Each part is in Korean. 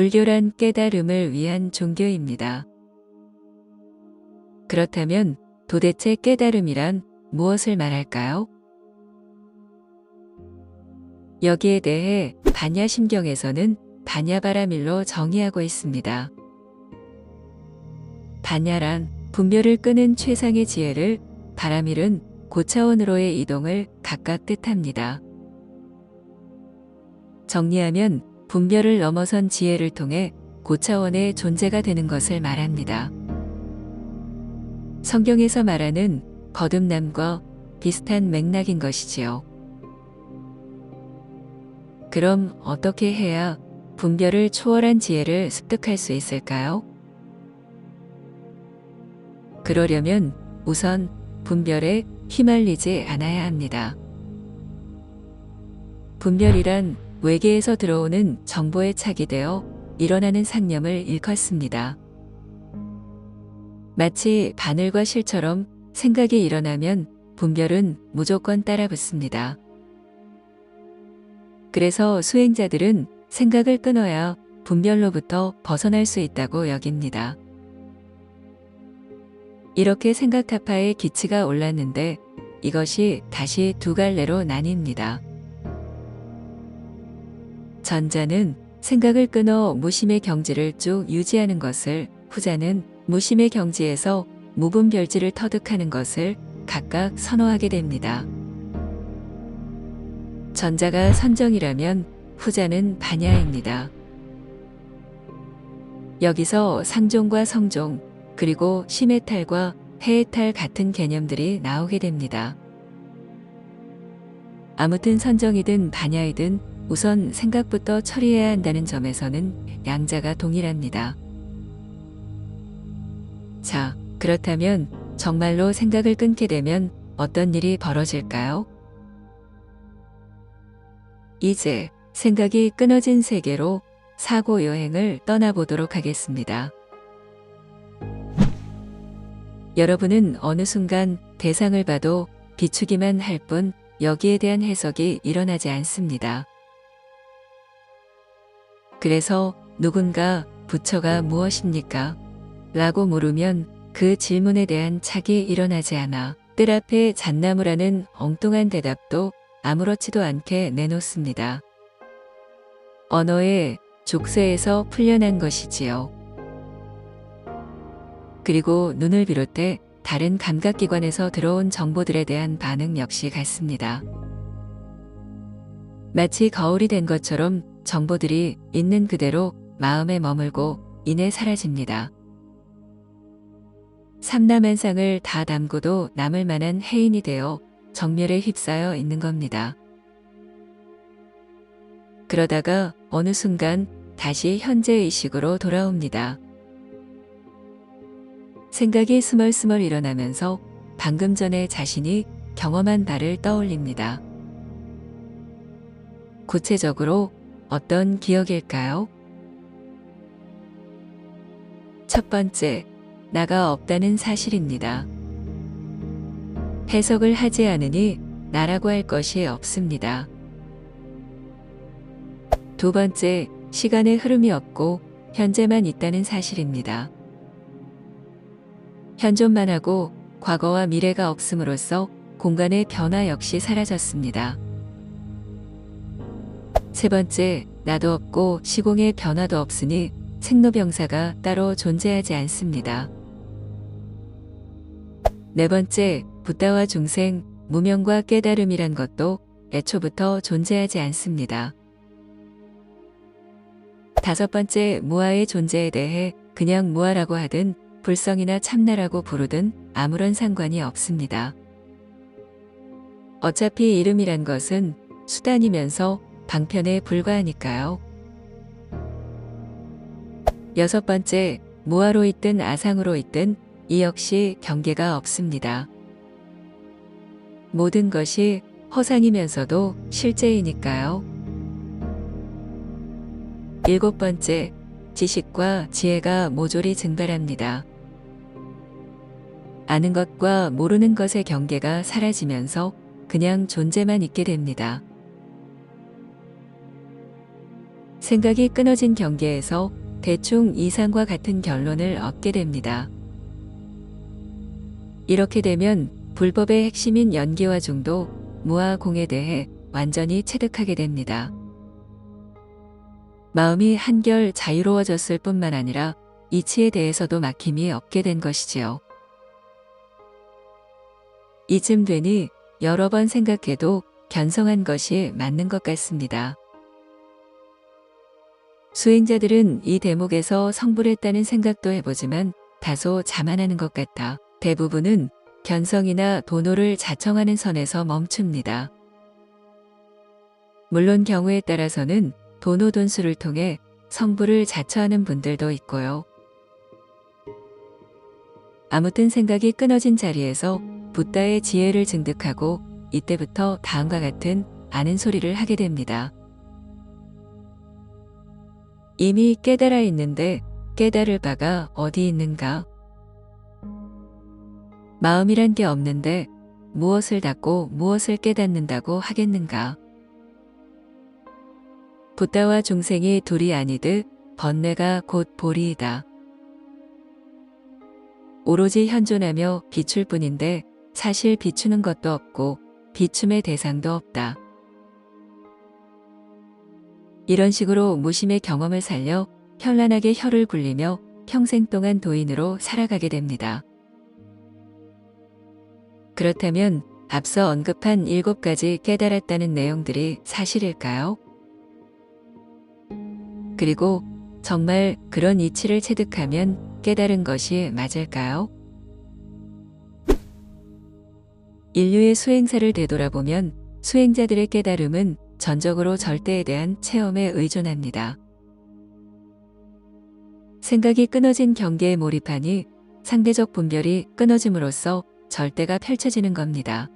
불교란 깨달음을 위한 종교입니다. 그렇다면 도대체 깨달음이란 무엇을 말할까요? 여기에 대해 반야심경에서는 반야바라밀로 정의하고 있습니다. 반야란 분별을 끄는 최상의 지혜를 바라밀은 고차원으로의 이동을 각각 뜻합니다. 정리하면 분별을 넘어선 지혜를 통해 고차원의 존재가 되는 것을 말합니다. 성경에서 말하는 거듭남과 비슷한 맥락인 것이지요. 그럼 어떻게 해야 분별을 초월한 지혜를 습득할 수 있을까요? 그러려면 우선 분별에 휘말리지 않아야 합니다. 분별이란 외계에서 들어오는 정보에 착이 되어 일어나는 상념을 일컫습니다. 마치 바늘과 실처럼 생각이 일어나면 분별은 무조건 따라붙습니다. 그래서 수행자들은 생각을 끊어야 분별로부터 벗어날 수 있다고 여깁니다. 이렇게 생각 타파의 기치가 올랐는데 이것이 다시 두 갈래로 나뉩니다. 전자는 생각을 끊어 무심의 경지를 쭉 유지하는 것을 후자는 무심의 경지에서 무분별지를 터득하는 것을 각각 선호하게 됩니다. 전자가 선정이라면 후자는 반야입니다. 여기서 상종과 성종, 그리고 심해탈과 해해탈 같은 개념들이 나오게 됩니다. 아무튼 선정이든 반야이든 우선 생각부터 처리해야 한다는 점에서는 양자가 동일합니다. 자, 그렇다면 정말로 생각을 끊게 되면 어떤 일이 벌어질까요? 이제 생각이 끊어진 세계로 사고 여행을 떠나보도록 하겠습니다. 여러분은 어느 순간 대상을 봐도 비추기만 할 뿐 여기에 대한 해석이 일어나지 않습니다. 그래서 누군가 부처가 무엇입니까? 라고 물으면 그 질문에 대한 착이 일어나지 않아 뜰 앞에 잣나무라는 엉뚱한 대답도 아무렇지도 않게 내놓습니다. 언어의 족쇄에서 풀려난 것이지요. 그리고 눈을 비롯해 다른 감각기관에서 들어온 정보들에 대한 반응 역시 같습니다. 마치 거울이 된 것처럼 정보들이 있는 그대로 마음에 머물고 이내 사라집니다. 삼남한상을 다 담고도 남을 만한 해인이 되어 정멸에 휩싸여 있는 겁니다. 그러다가 어느 순간 다시 현재의식으로 돌아옵니다. 생각이 스멀스멀 일어나면서 방금 전에 자신이 경험한 바를 떠올립니다. 구체적으로 어떤 기억일까요? 첫 번째, 나가 없다는 사실입니다. 해석을 하지 않으니 나라고 할 것이 없습니다. 두 번째, 시간의 흐름이 없고 현재만 있다는 사실입니다. 현존만 하고 과거와 미래가 없음으로써 공간의 변화 역시 사라졌습니다. 세 번째, 나도 없고 시공의 변화도 없으니 생로병사가 따로 존재하지 않습니다. 네 번째, 부다와 중생, 무명과 깨달음이란 것도 애초부터 존재하지 않습니다. 다섯 번째, 무아의 존재에 대해 그냥 무아라고 하든 불성이나 참나라고 부르든 아무런 상관이 없습니다. 어차피 이름이란 것은 수단이면서 방편에 불과하니까요. 여섯 번째, 무아로 있든 아상으로 있든 이 역시 경계가 없습니다. 모든 것이 허상이면서도 실제이니까요. 일곱 번째, 지식과 지혜가 모조리 증발합니다. 아는 것과 모르는 것의 경계가 사라지면서 그냥 존재만 있게 됩니다. 생각이 끊어진 경계에서 대충 이상과 같은 결론을 얻게 됩니다. 이렇게 되면 불법의 핵심인 연기와 중도, 무와 공에 대해 완전히 체득하게 됩니다. 마음이 한결 자유로워졌을 뿐만 아니라 이치에 대해서도 막힘이 없게 된 것이지요. 이쯤 되니 여러 번 생각해도 견성한 것이 맞는 것 같습니다. 수행자들은 이 대목에서 성불했다는 생각도 해보지만 다소 자만하는 것 같아 대부분은 견성이나 도노를 자청하는 선에서 멈춥니다. 물론 경우에 따라서는 도노 돈수를 통해 성불을 자처하는 분들도 있고요. 아무튼 생각이 끊어진 자리에서 붓다의 지혜를 증득하고 이때부터 다음과 같은 아는 소리를 하게 됩니다. 이미 깨달아 있는데 깨달을 바가 어디 있는가? 마음이란 게 없는데 무엇을 닫고 무엇을 깨닫는다고 하겠는가? 붓다와 중생이 둘이 아니듯 번뇌가 곧 보리이다. 오로지 현존하며 비출 뿐인데 사실 비추는 것도 없고 비춤의 대상도 없다. 이런 식으로 무심의 경험을 살려 현란하게 혀를 굴리며 평생 동안 도인으로 살아가게 됩니다. 그렇다면 앞서 언급한 일곱 가지 깨달았다는 내용들이 사실일까요? 그리고 정말 그런 이치를 체득하면 깨달은 것이 맞을까요? 인류의 수행사를 되돌아보면 수행자들의 깨달음은 전적으로 절대에 대한 체험에 의존합니다. 생각이 끊어진 경계에 몰입하니 상대적 분별이 끊어짐으로써 절대가 펼쳐지는 겁니다.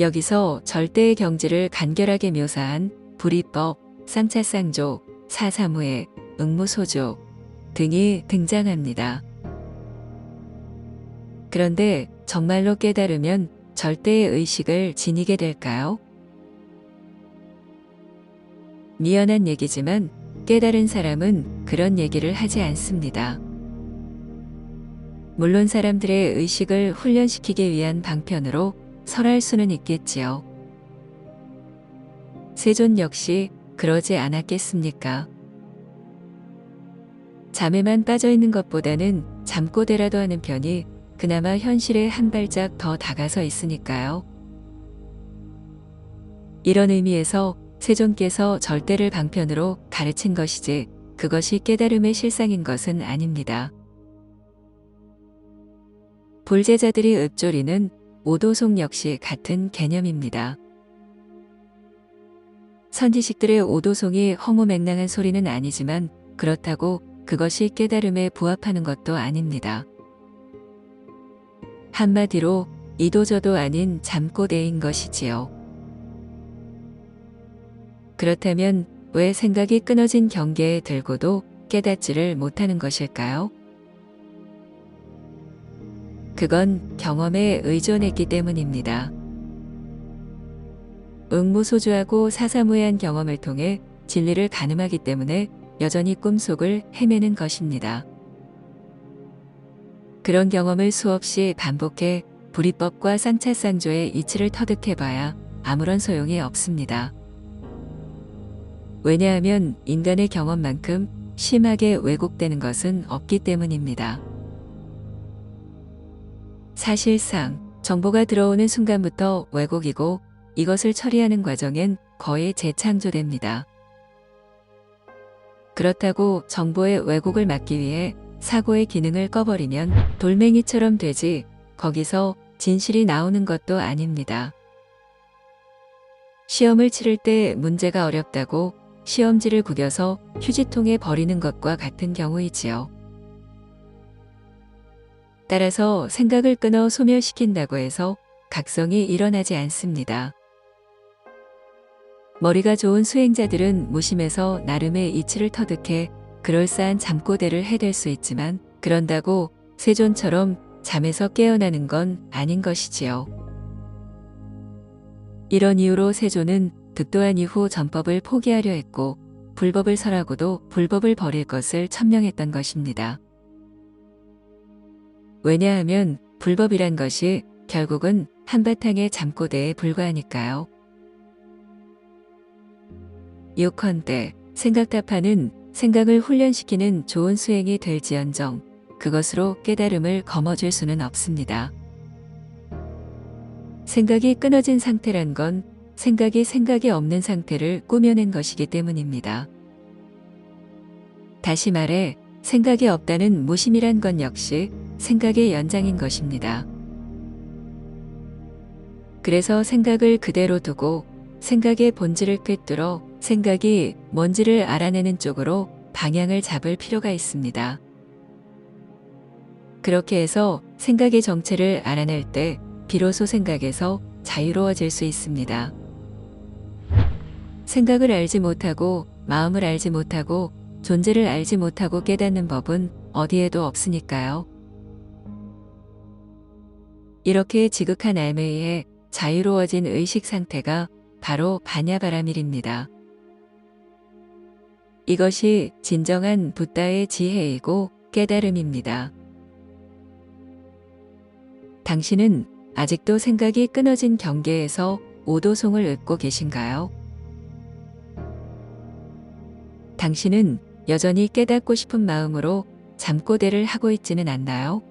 여기서 절대의 경지를 간결하게 묘사한 불이법, 쌍차쌍조, 사사무예, 응무소조 등이 등장합니다. 그런데 정말로 깨달으면 절대의 의식을 지니게 될까요? 미연한 얘기지만 깨달은 사람은 그런 얘기를 하지 않습니다. 물론 사람들의 의식을 훈련시키기 위한 방편으로 설할 수는 있겠지요. 세존 역시 그러지 않았겠습니까? 잠에만 빠져 있는 것보다는 잠꼬대라도 하는 편이 그나마 현실에 한 발짝 더 다가서 있으니까요. 이런 의미에서 세존께서 절대를 방편으로 가르친 것이지 그것이 깨달음의 실상인 것은 아닙니다. 불제자들이 읊조리는 오도송 역시 같은 개념입니다. 선지식들의 오도송이 허무맹랑한 소리는 아니지만 그렇다고 그것이 깨달음에 부합하는 것도 아닙니다. 한마디로 이도저도 아닌 잠꼬대인 것이지요. 그렇다면 왜 생각이 끊어진 경계에 들고도 깨닫지를 못하는 것일까요? 그건 경험에 의존했기 때문입니다. 응무소주하고 사사무해한 경험을 통해 진리를 가늠하기 때문에 여전히 꿈속을 헤매는 것입니다. 그런 경험을 수없이 반복해 불이법과 쌍차쌍조의 이치를 터득해봐야 아무런 소용이 없습니다. 왜냐하면 인간의 경험만큼 심하게 왜곡되는 것은 없기 때문입니다. 사실상 정보가 들어오는 순간부터 왜곡이고 이것을 처리하는 과정엔 거의 재창조됩니다. 그렇다고 정보의 왜곡을 막기 위해 사고의 기능을 꺼버리면 돌멩이처럼 되지 거기서 진실이 나오는 것도 아닙니다. 시험을 치를 때 문제가 어렵다고 시험지를 구겨서 휴지통에 버리는 것과 같은 경우이지요. 따라서 생각을 끊어 소멸시킨다고 해서 각성이 일어나지 않습니다. 머리가 좋은 수행자들은 무심해서 나름의 이치를 터득해 그럴싸한 잠꼬대를 해댈 수 있지만 그런다고 세존처럼 잠에서 깨어나는 건 아닌 것이지요. 이런 이유로 세존은 득도한 이후 전법을 포기하려 했고 불법을 설하고도 불법을 버릴 것을 천명했던 것입니다. 왜냐하면 불법이란 것이 결국은 한바탕의 잠꼬대에 불과하니까요. 요컨대 생각답하는 생각을 훈련시키는 좋은 수행이 될지언정 그것으로 깨달음을 거머쥘 수는 없습니다. 생각이 끊어진 상태란 건 생각이 생각이 없는 상태를 꾸며낸 것이기 때문입니다. 다시 말해 생각이 없다는 무심이란 건 역시 생각의 연장인 것입니다. 그래서 생각을 그대로 두고 생각의 본질을 꿰뚫어 생각이 뭔지를 알아내는 쪽으로 방향을 잡을 필요가 있습니다. 그렇게 해서 생각의 정체를 알아낼 때 비로소 생각에서 자유로워질 수 있습니다. 생각을 알지 못하고 마음을 알지 못하고 존재를 알지 못하고 깨닫는 법은 어디에도 없으니까요. 이렇게 지극한 의해 자유로워진 의식 상태가 바로 반야바라밀입니다. 이것이 진정한 붓다의 지혜이고 깨달음입니다. 당신은 아직도 생각이 끊어진 경계에서 오도송을 읊고 계신가요? 당신은 여전히 깨닫고 싶은 마음으로 잠꼬대를 하고 있지는 않나요?